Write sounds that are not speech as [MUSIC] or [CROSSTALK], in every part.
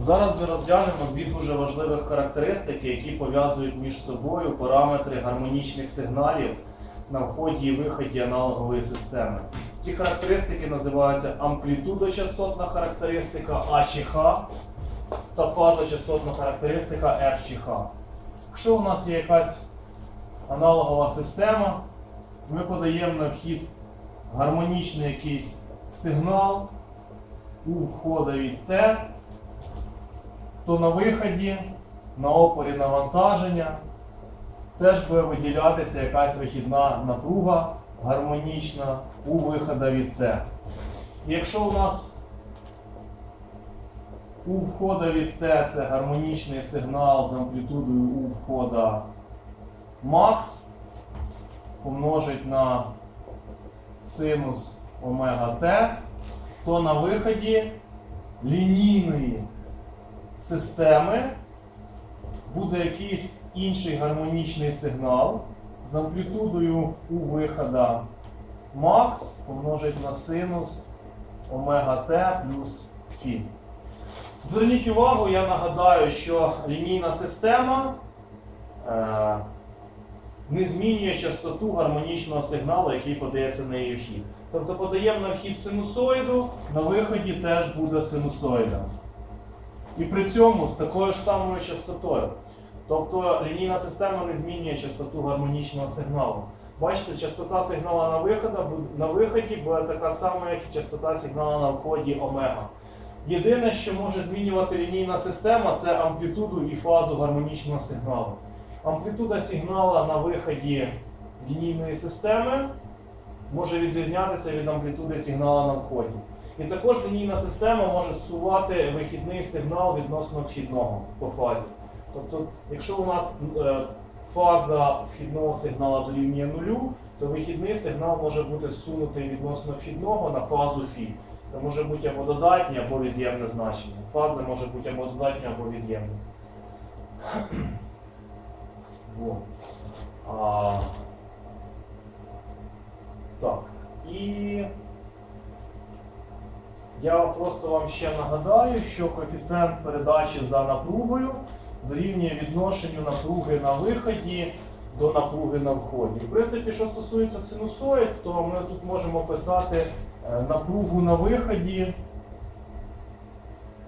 Зараз ми розглянемо дві дуже важливих характеристики, які пов'язують між собою параметри гармонічних сигналів на вході і виході аналогової системи. Ці характеристики називаються амплітудочастотна характеристика А чи Х та фазочастотна характеристика F чи Х. Якщо у нас є якась аналогова система, ми подаємо на вхід гармонічний якийсь сигнал у входові Т, то на виході, на опорі навантаження теж буде виділятися якась вихідна напруга гармонічна у виходові Т. Якщо у нас у входові Т це гармонічний сигнал з амплітудою у входа Макс помножить на синус омега Т, то на виході лінійної системи буде якийсь інший гармонічний сигнал з амплітудою у вихода Макс помножить на синус омега Т плюс Фі. Зверніть увагу, я нагадаю, що лінійна система е, не змінює частоту гармонічного сигналу, який подається на її вхід. Тобто подаємо на вхід синусоїду, на виході теж буде синусоїда. І при цьому з такою ж самою частотою. Тобто лінійна система не змінює частоту гармонічного сигналу. Бачите, частота сигналу на, виході, на виході буде така сама, як і частота сигналу на вході омега. Єдине, що може змінювати лінійна система, це амплітуду і фазу гармонічного сигналу. Амплітуда сигнала на виході лінійної системи може відрізнятися від амплітуди сигналу на вході. І також лінійна система може зсувати вихідний сигнал відносно вхідного по фазі. Тобто, якщо у нас е, фаза вхідного сигналу дорівнює нулю, то вихідний сигнал може бути зсунутий відносно вхідного на фазу фі. Це може бути або додатнє, або від'ємне значення. Фаза може бути або додатня, або від'ємне. Так. І я просто вам ще нагадаю, що коефіцієнт передачі за напругою дорівнює відношенню напруги на виході до напруги на вході. В принципі, що стосується синусоїд, то ми тут можемо писати е, напругу на виході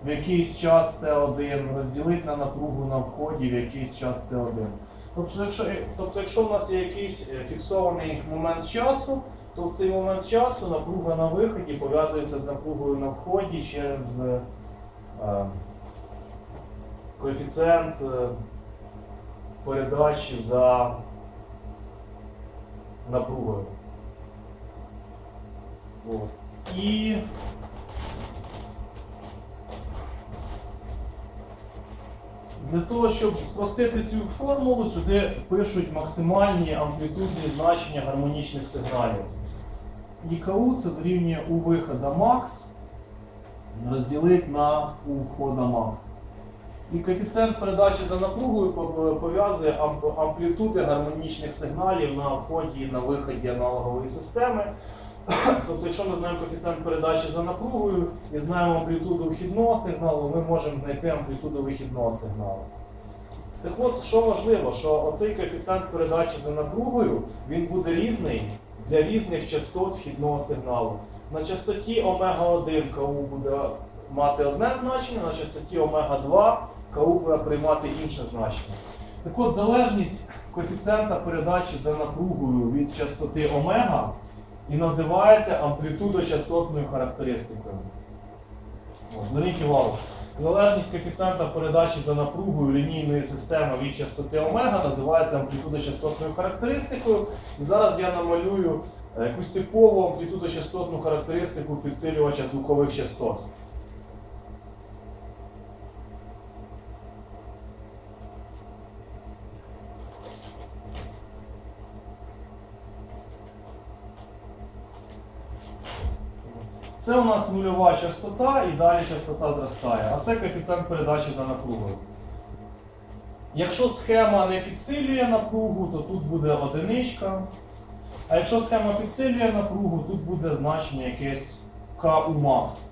в якийсь час Т1 розділити на напругу на вході в якийсь час Т1. Тобто, якщо, тобто, якщо в нас є якийсь е, фіксований момент часу, то в цей момент часу напруга на виході пов'язується з напругою на вході через е, коефіцієнт е, передачі за напругою. От. І для того, щоб спростити цю формулу, сюди пишуть максимальні амплітудні значення гармонічних сигналів. ІКУ це дорівнює у вихода макс розділити на у входа макс. І коефіцієнт передачі за напругою пов'язує амплітуди гармонічних сигналів на вході і на виході аналогової системи. [COUGHS] Тобто, якщо ми знаємо коефіцієнт передачі за напругою і знаємо амплітуду вхідного сигналу, ми можемо знайти амплітуду вихідного сигналу. Так от, що важливо, що оцей коефіцієнт передачі за напругою він буде різний для різних частот вхідного сигналу. На частоті омега-1 КУ буде мати одне значення, на частоті омега-2 КУ буде приймати інше значення. Так от, залежність коефіцієнта передачі за напругою від частоти омега і називається амплітудочастотною характеристикою. Зверніть увагу. Залежність коефіцієнта передачі за напругою лінійної системи від частоти омега називається амплітудочастотною характеристикою. І зараз я намалюю е, якусь типову амплітудочастотну характеристику підсилювача звукових частот. Це у нас нульова частота і далі частота зростає. А це коефіцієнт передачі за напругою. Якщо схема не підсилює напругу, то тут буде одиничка. А якщо схема підсилює напругу, тут буде значення якесь КУ макс.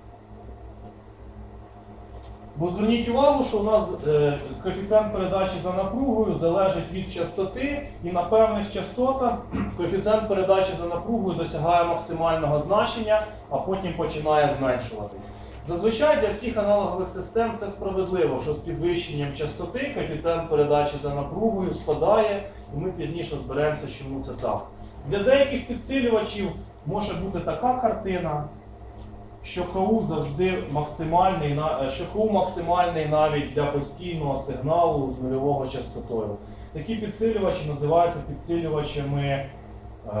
Бо зверніть увагу, що у нас е, коефіцієнт передачі за напругою залежить від частоти, і на певних частотах коефіцієнт передачі за напругою досягає максимального значення, а потім починає зменшуватись. Зазвичай для всіх аналогових систем це справедливо, що з підвищенням частоти коефіцієнт передачі за напругою спадає, і ми пізніше зберемося, чому це так. Для деяких підсилювачів може бути така картина, що КУ завжди максимальний, на- е, що КУ максимальний навіть для постійного сигналу з нульового частотою. Такі підсилювачі називаються підсилювачами е,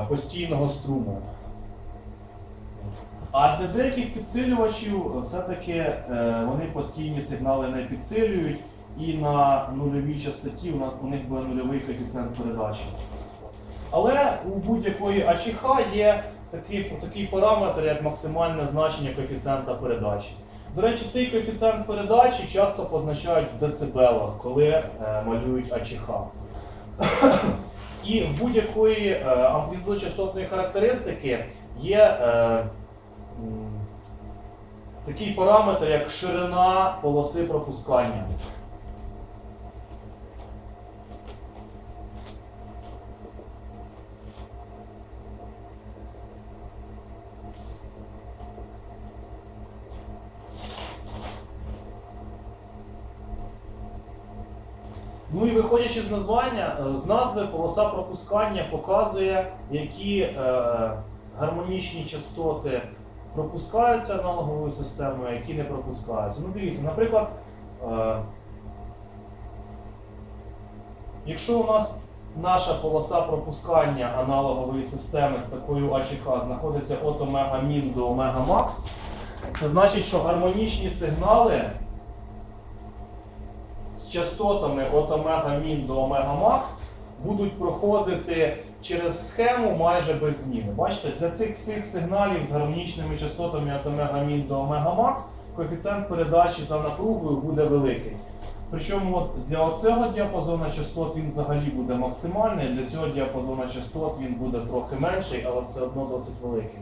постійного струму. А для деяких підсилювачів е, все-таки вони постійні сигнали не підсилюють, і на нульовій частоті у нас у них буде нульовий коефіцієнт передачі. Але у будь-якої АЧХ є такий, такий параметр, як максимальне значення коефіцієнта передачі. До речі, цей коефіцієнт передачі часто позначають в децибелах, коли е, малюють АЧХ. І в будь-якої е, амплітудочастотної характеристики є е, такий параметр, як ширина полоси пропускання. Ну і виходячи з названня, е, з назви полоса пропускання показує, які е, гармонічні частоти пропускаються аналоговою системою, а які не пропускаються. Ну дивіться, наприклад, е, якщо у нас наша полоса пропускання аналогової системи з такою АЧК знаходиться від омега мін до омега макс, це значить, що гармонічні сигнали частотами от омега мін до омега макс будуть проходити через схему майже без зміни. Бачите, для цих всіх сигналів з гармонічними частотами від омега мін до омега макс коефіцієнт передачі за напругою буде великий. Причому от для цього діапазону частот він взагалі буде максимальний, для цього діапазону частот він буде трохи менший, але все одно досить великий.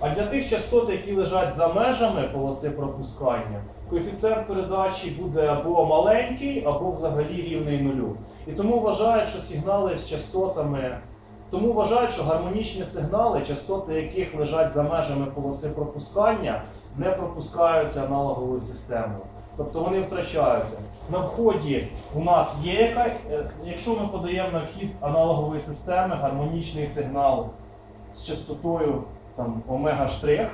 А для тих частот, які лежать за межами полоси пропускання, коефіцієнт передачі буде або маленький, або взагалі рівний нулю. І тому вважають, що сигнали з частотами, тому вважають, що гармонічні сигнали, частоти яких лежать за межами полоси пропускання, не пропускаються аналоговою системою. Тобто вони втрачаються. На вході у нас є яка, е, якщо ми подаємо на вхід аналогової системи гармонічний сигнал з частотою там, омега штрих,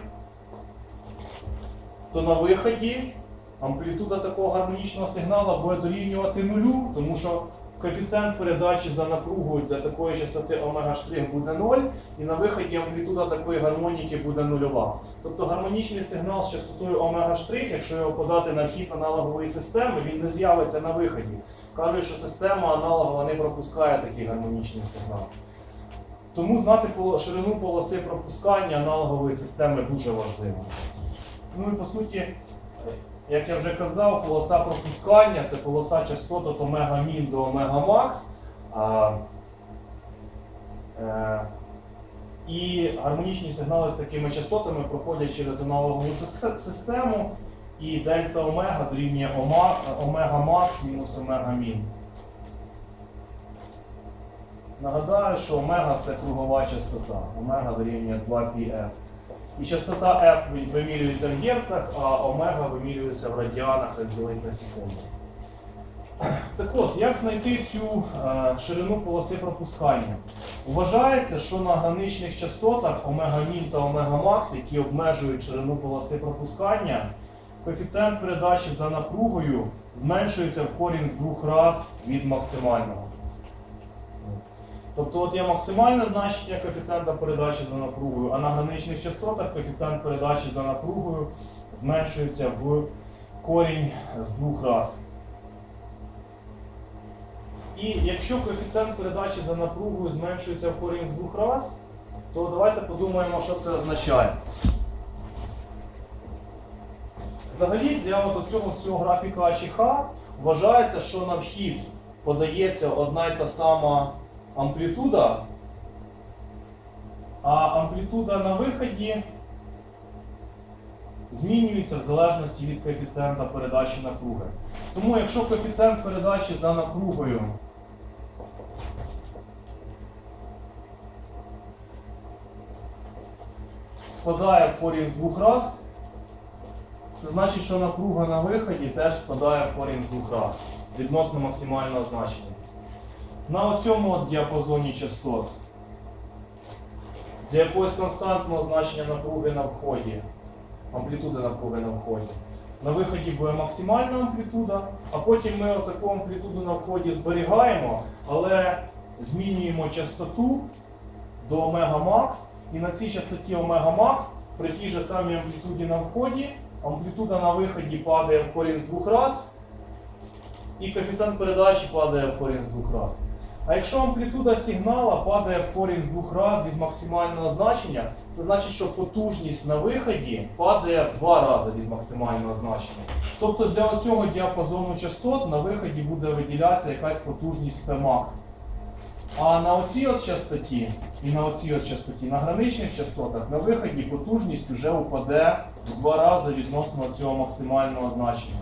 то на виході амплітуда такого гармонічного сигналу буде дорівнювати нулю, тому що коефіцієнт передачі за напругою для такої частоти омега буде 0, і на виході амплітуда такої гармоніки буде нульова. Тобто гармонічний сигнал з частотою омега якщо його подати на вхід аналогової системи, він не з'явиться на виході. Кажуть, що система аналогова не пропускає такий гармонічний сигнал. Тому знати ширину полоси пропускання аналогової системи дуже важливо. Ну і по суті, як я вже казав, полоса пропускання це полоса частот від омега мін до омега макс. А, е, і гармонічні сигнали з такими частотами проходять через аналогову систему, і дельта омега дорівнює омега макс мінус омега мін. Нагадаю, що омега це кругова частота. Омега дорівнює 2πf. І частота F вимірюється в герцах, а омега вимірюється в радіанах розділити на секунду. Так от, як знайти цю е, ширину полоси пропускання? Вважається, що на граничних частотах омега мін та омега макс, які обмежують ширину полоси пропускання, коефіцієнт передачі за напругою зменшується в корінь з двох раз від максимального. Тобто от є максимальне значення коефіцієнта передачі за напругою, а на граничних частотах коефіцієнт передачі за напругою зменшується в корінь з двох раз. І якщо коефіцієнт передачі за напругою зменшується в корінь з двох раз, то давайте подумаємо, що це означає. Взагалі для от цього всього графіка АЧХ вважається, що на вхід подається одна й та сама амплітуда, а амплітуда на виході змінюється в залежності від коефіцієнта передачі напруги. Тому якщо коефіцієнт передачі за напругою спадає в з двох раз, це значить, що напруга на виході теж спадає в з двох раз відносно максимального значення. На цьому от діапазоні частот для якогось константного значення напруги на вході, амплітуди напруги на вході. На виході буде максимальна амплітуда, а потім ми таку амплітуду на вході зберігаємо, але змінюємо частоту до омега макс, і на цій частоті омега макс при тій же самій амплітуді на вході, амплітуда на виході падає в корінь з двох раз, і коефіцієнт передачі падає в корінь з двох раз. А якщо амплітуда сигнала падає в корінь з двох разів від максимального значення, це значить, що потужність на виході падає в два рази від максимального значення. Тобто для цього діапазону частот на виході буде виділятися якась потужність Pmax. А на оцій от частоті і на оцій от частоті, на граничних частотах, на виході потужність вже упаде в два рази відносно цього максимального значення.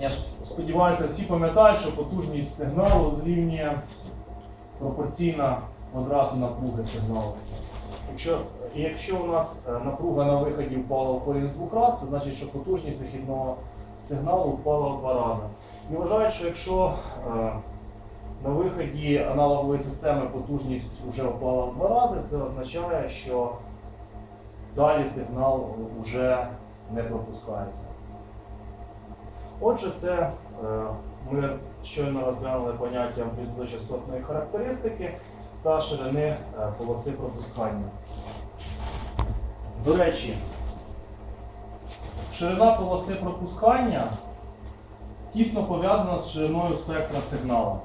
Я ж сподіваюся, всі пам'ятають, що потужність сигналу дорівнює пропорційна квадрату напруги сигналу. Якщо, якщо у нас е, напруга на виході впала в корінь з двох раз, це значить, що потужність вихідного сигналу впала в два рази. І вважають, що якщо е, на виході аналогової системи потужність вже впала в два рази, це означає, що далі сигнал вже не пропускається. Отже, це е, ми щойно розглянули поняття амплітудочастотної характеристики та ширини е, полоси пропускання. До речі, ширина полоси пропускання тісно пов'язана з шириною спектра сигналу.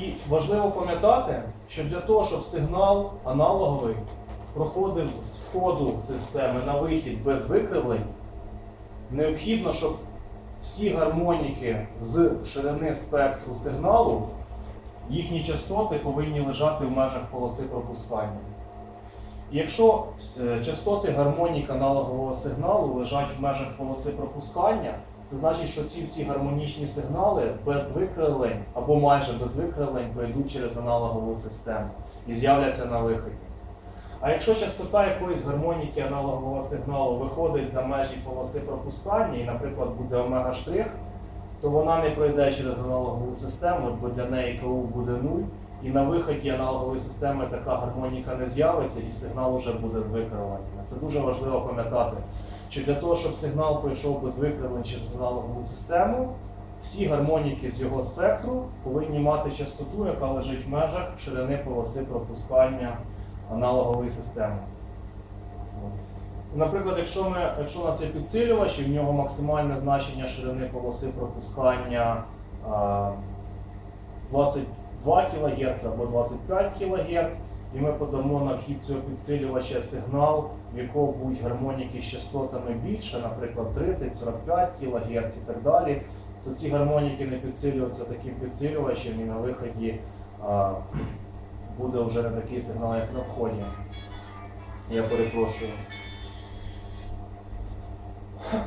І важливо пам'ятати, що для того, щоб сигнал аналоговий проходив з входу системи на вихід без викривлень, необхідно, щоб всі гармоніки з ширини спектру сигналу, їхні частоти повинні лежати в межах полоси пропускання. Якщо е, частоти гармонік аналогового сигналу лежать в межах полоси пропускання, це значить, що ці всі гармонічні сигнали без викривлень або майже без викривлень пройдуть через аналогову систему і з'являться на виході. А якщо частота якоїсь гармоніки аналогового сигналу виходить за межі полоси пропускання, і, наприклад, буде омега штрих, то вона не пройде через аналогову систему, бо для неї КУ буде 0, і на виході аналогової системи така гармоніка не з'явиться, і сигнал вже буде з викривленнями. Це дуже важливо пам'ятати, що для того, щоб сигнал пройшов без викривлень через аналогову систему, всі гармоніки з його спектру повинні мати частоту, яка лежить в межах ширини полоси пропускання аналогової системи. Наприклад, якщо, ми, якщо у нас є підсилювач, і в нього максимальне значення ширини полоси пропускання 22 кГц або 25 кГц, і ми подамо на вхід цього підсилювача сигнал, в якого будуть гармоніки з частотами більше, наприклад, 30-45 кГц і так далі, то ці гармоніки не підсилюються таким підсилювачем і на виході буде вже не такий сигнал, як на вході. Я перепрошую. [CLEARS THROAT]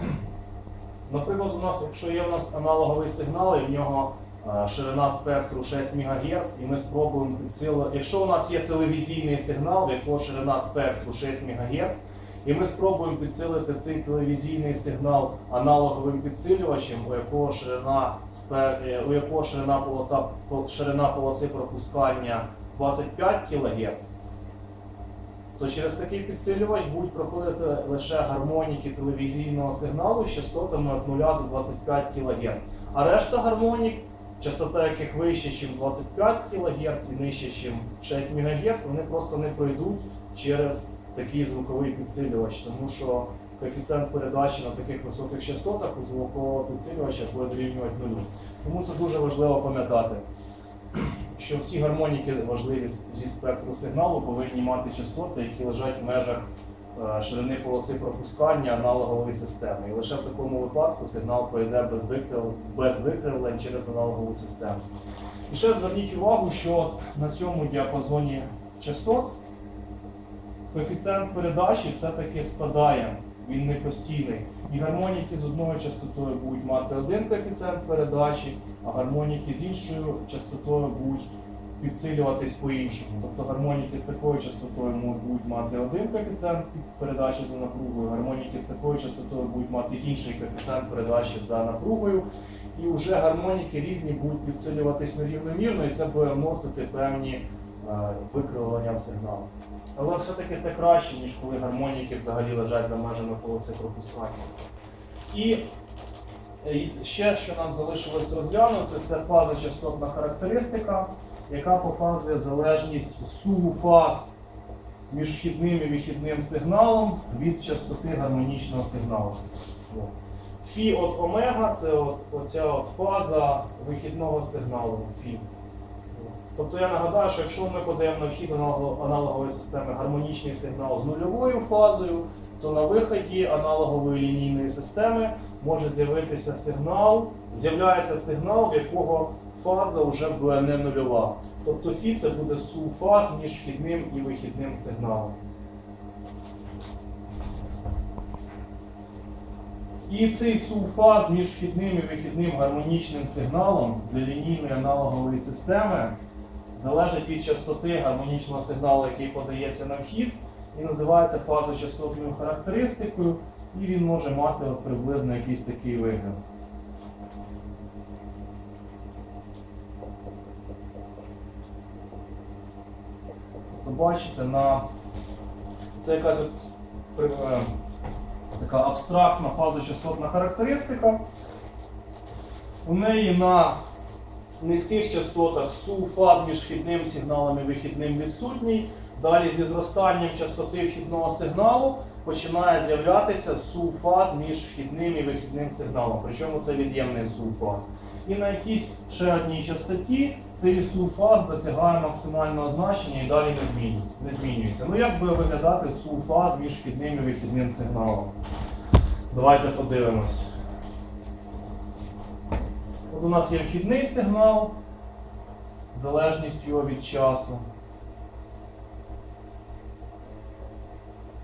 Наприклад, у нас, якщо є у нас аналоговий сигнал, і в нього е, ширина спектру 6 МГц, і ми спробуємо підсилити. Якщо у нас є телевізійний сигнал, в якого ширина спектру 6 МГц, і ми спробуємо підсилити цей телевізійний сигнал аналоговим підсилювачем, у якого ширина, е, у якого ширина, полоса, ширина полоси пропускання 25 кГц, то через такий підсилювач будуть проходити лише гармоніки телевізійного сигналу з частотами від 0 до 25 кГц. А решта гармонік, частота яких вище, ніж 25 кГц і нижче, ніж 6 МГц, вони просто не пройдуть через такий звуковий підсилювач, тому що коефіцієнт передачі на таких високих частотах у звукового підсилювача буде дорівнювати нулю. Тому це дуже важливо пам'ятати що всі гармоніки важливі зі спектру сигналу повинні мати частоти, які лежать в межах е, ширини полоси пропускання аналогової системи. І лише в такому випадку сигнал пройде без викрив- без викривлень через аналогову систему. І ще зверніть увагу, що на цьому діапазоні частот коефіцієнт передачі все-таки спадає, він не постійний. І гармоніки з одною частотою будуть мати один коефіцієнт передачі, а гармоніки з іншою частотою будуть підсилюватись по-іншому. Тобто гармоніки з такою частотою будуть мати один коефіцієнт передачі за напругою, гармоніки з такою частотою будуть мати інший коефіцієнт передачі за напругою. І вже гармоніки різні будуть підсилюватись нерівномірно, і це буде вносити певні е, викривлення в сигнал. Але все-таки це краще, ніж коли гармоніки взагалі лежать за межами полоси пропускання. І е, ще, що нам залишилось розглянути, це фаза частотна характеристика, яка показує залежність суму фаз між вхідним і вихідним сигналом від частоти гармонічного сигналу. Фі от омега це от, оця от фаза вихідного сигналу. Фі. Тобто я нагадаю, що якщо ми подаємо на вхід аналого- аналогової системи гармонічний сигнал з нульовою фазою, то на виході аналогової лінійної системи може з'явитися сигнал, з'являється сигнал, в якого фаза вже буде не нульова. Тобто фі це буде сум фаз між вхідним і вихідним сигналом. І цей сум-фаз між вхідним і вихідним гармонічним сигналом для лінійної аналогової системи залежить від частоти гармонічного сигналу, який подається на вхід, і називається фазочастотною характеристикою, і він може мати от приблизно якийсь такий вигляд. Тобто бачите, на це якась от е, така абстрактна фазочастотна характеристика. У неї на низьких частотах су фаз між вхідним сигналом і вихідним відсутній. Далі зі зростанням частоти вхідного сигналу починає з'являтися су фаз між вхідним і вихідним сигналом. Причому це від'ємний су фаз. І на якійсь ще одній частоті цей су фаз досягає максимального значення і далі не змінюється. Ну як буде виглядати су фаз між вхідним і вихідним сигналом? Давайте подивимось. От у нас є вхідний сигнал, залежність його від часу.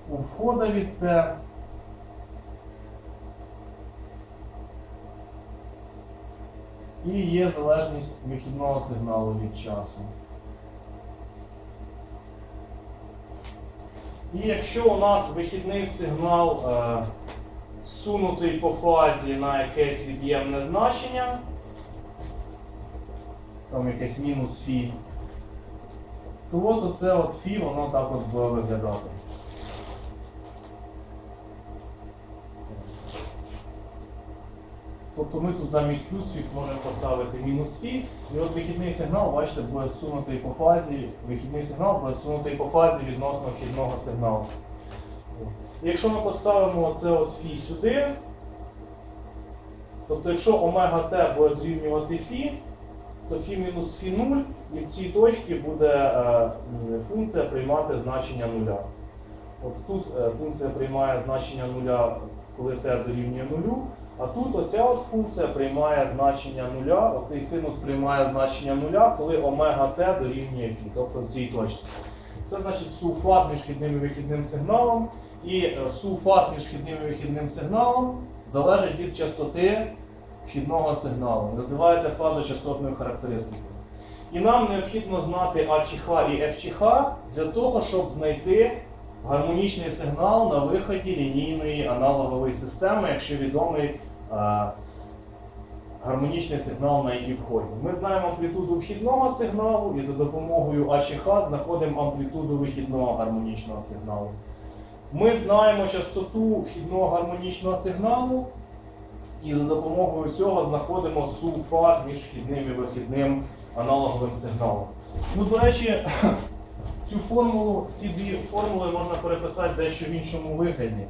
У входа від Т. І є залежність вихідного сигналу від часу. І якщо у нас вихідний сигнал е, сунутий по фазі на якесь від'ємне значення, там якесь мінус фі, то от оце от фі, воно так от буде виглядати. Тобто ми тут замість плюс фі можемо поставити мінус фі, і от вихідний сигнал, бачите, буде сунутий по фазі, вихідний сигнал буде сунутий по фазі відносно вхідного сигналу. Якщо ми поставимо це от фі сюди, тобто якщо омега t буде дорівнювати фі, то фі мінус фі 0, і в цій точці буде е, функція приймати значення нуля. От тут е, функція приймає значення нуля, коли t дорівнює нулю, а тут оця от функція приймає значення нуля, оцей синус приймає значення нуля, коли омега t дорівнює фі, тобто в цій точці. Це значить суфаз між вхідним і вихідним сигналом. І е, суфаз між вхідним і вихідним сигналом залежить від частоти вхідного сигналу. Називається фазочастотною характеристикою. І нам необхідно знати А чи Х і F чи Х для того, щоб знайти гармонічний сигнал на виході лінійної аналогової системи, якщо відомий е, гармонічний сигнал на її вході. Ми знаємо амплітуду вхідного сигналу і за допомогою А чи Х знаходимо амплітуду вихідного гармонічного сигналу. Ми знаємо частоту вхідного гармонічного сигналу, і за допомогою цього знаходимо сум фаз між вхідним і вихідним аналоговим сигналом. Ну, до речі, [CLEARS THROAT] цю формулу, ці дві формули можна переписати дещо в іншому вигляді.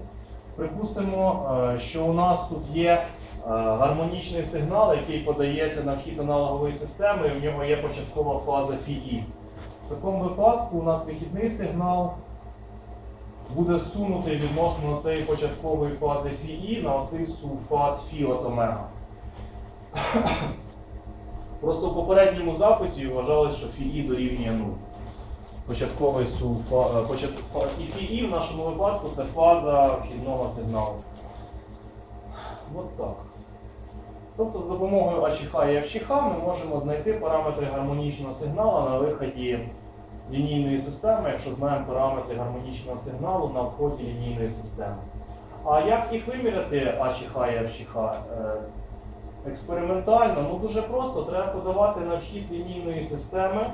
Припустимо, е, що у нас тут є е, гармонічний сигнал, який подається на вхід аналогової системи, і в нього є початкова фаза фі. В такому випадку у нас вихідний сигнал буде сунутий відносно цієї початкової фази фі на оцей суфаз фі от омега. [COUGHS] Просто в попередньому записі вважалось, що фіі дорівнює 0. Початковий су, фа, е, почат, і фіі в нашому випадку це фаза вхідного сигналу. От так. Тобто з допомогою АЧХ і ФЧХ ми можемо знайти параметри гармонічного сигналу на виході лінійної системи, якщо знаємо параметри гармонічного сигналу на вході лінійної системи. А як їх виміряти АЧХ і ФЧХ? Е, Експериментально, ну дуже просто, треба подавати на вхід лінійної системи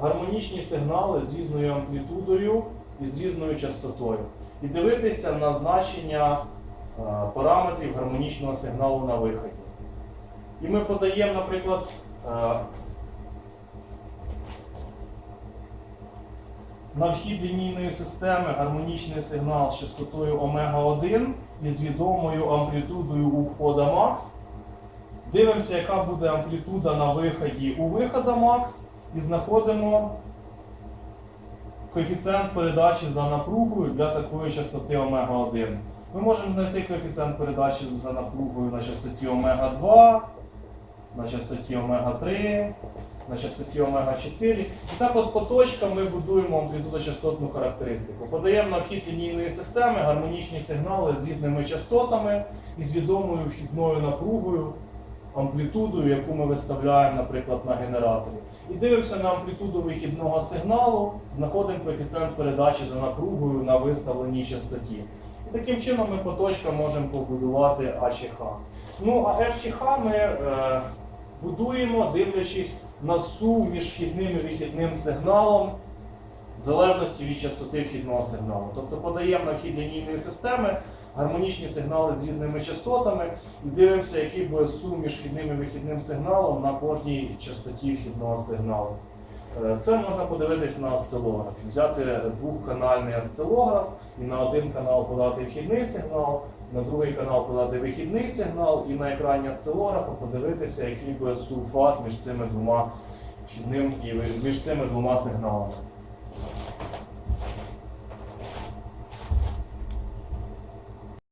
гармонічні сигнали з різною амплітудою і з різною частотою. І дивитися на значення е, параметрів гармонічного сигналу на виході. І ми подаємо, наприклад, на вхід лінійної системи гармонічний сигнал з частотою омега-1 і з відомою амплітудою у входа макс. Дивимося, яка буде амплітуда на виході у вихода макс, і знаходимо коефіцієнт передачі за напругою для такої частоти омега-1. Ми можемо знайти коефіцієнт передачі за напругою на частоті омега-2, на частоті омега-3, на частоті омега-4. І так от по точкам ми будуємо амплітудочастотну характеристику. Подаємо на вхід лінійної системи гармонічні сигнали з різними частотами і з відомою вхідною напругою, амплітудою, яку ми виставляємо, наприклад, на генераторі. І дивимося на амплітуду вихідного сигналу, знаходимо коефіцієнт передачі за напругою на виставленій частоті. І таким чином ми по точкам можемо побудувати АЧХ. Ну а ФЧХ ми е, будуємо, дивлячись на сум між вхідним і вихідним сигналом, в залежності від частоти вхідного сигналу. Тобто подаємо на вхід лінійної системи гармонічні сигнали з різними частотами і дивимося, який буде сум між вхідним і вихідним сигналом на кожній частоті вхідного сигналу. Е, Це можна подивитись на осцилографі. Взяти двохканальний осцилограф і на один канал подати вхідний сигнал, на другий канал подати вихідний сигнал, і на екрані осцилографа подивитися, який би сурфас між цими двома вхідним і між цими двома сигналами.